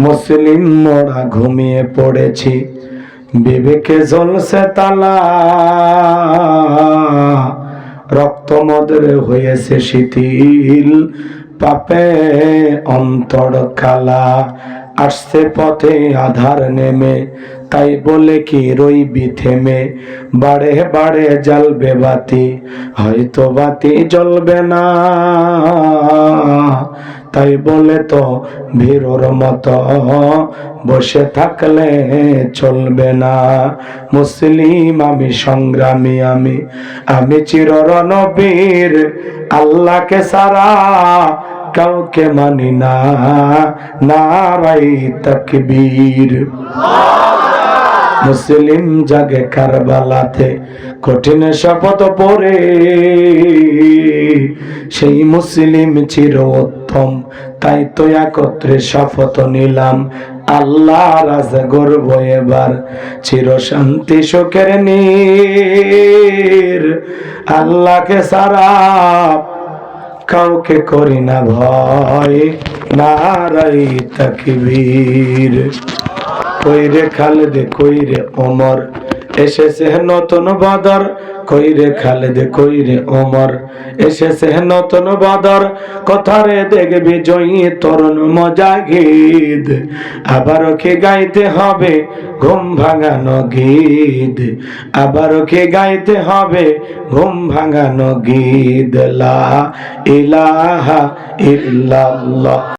মুসলিম মোড়া ঘুমিয়ে পড়েছি। বিবেকে জ্বলছে তালা। রক্ত মদরে হয়েছে শিথিল। পাপে অন্তর কালা। আসছে পথে আধার নেমে। তাই বলে কি রইবি থেমে? বাড়ে বাড়ে জ্বলবে বাতি। হয়তো বাতি জ্বলবে না। তাই বলে তো ভীরর মতো, বসে থাকলে চলবে না। মুসলিম আমি, সংগ্রামী আমি আমি চির রণবীর আল্লাহকে সারা কাউকে মানি না। নারাই তকবীর। মুসলিম জাগে কারবালাতে কঠিন শপথ পরে, সেই মুসলিম চির উত্তম তাই তো একত্রে শপথ নিলাম। আল্লাহ রাজ গর্ব এবার চির শান্তি সুখের নীর। আল্লাহকে সারা কাউকে করি না ভয়, নারাই তাকবীর। কইরে খালেদে, কইরে ওমর এসেছে নতুন বদর, কইরে খালেদে, কইরে ওমর। এসেছে নতুন বদর, কথারে দেখবি জয়ী তরুণ মজাগিদ। আবারও কে গাইতে হবে ঘুম ভাঙানো গীত আবারও কে গাইতে হবে ঘুম ভাঙানো গীত লা ইলাহা ইল্লাল্লাহ।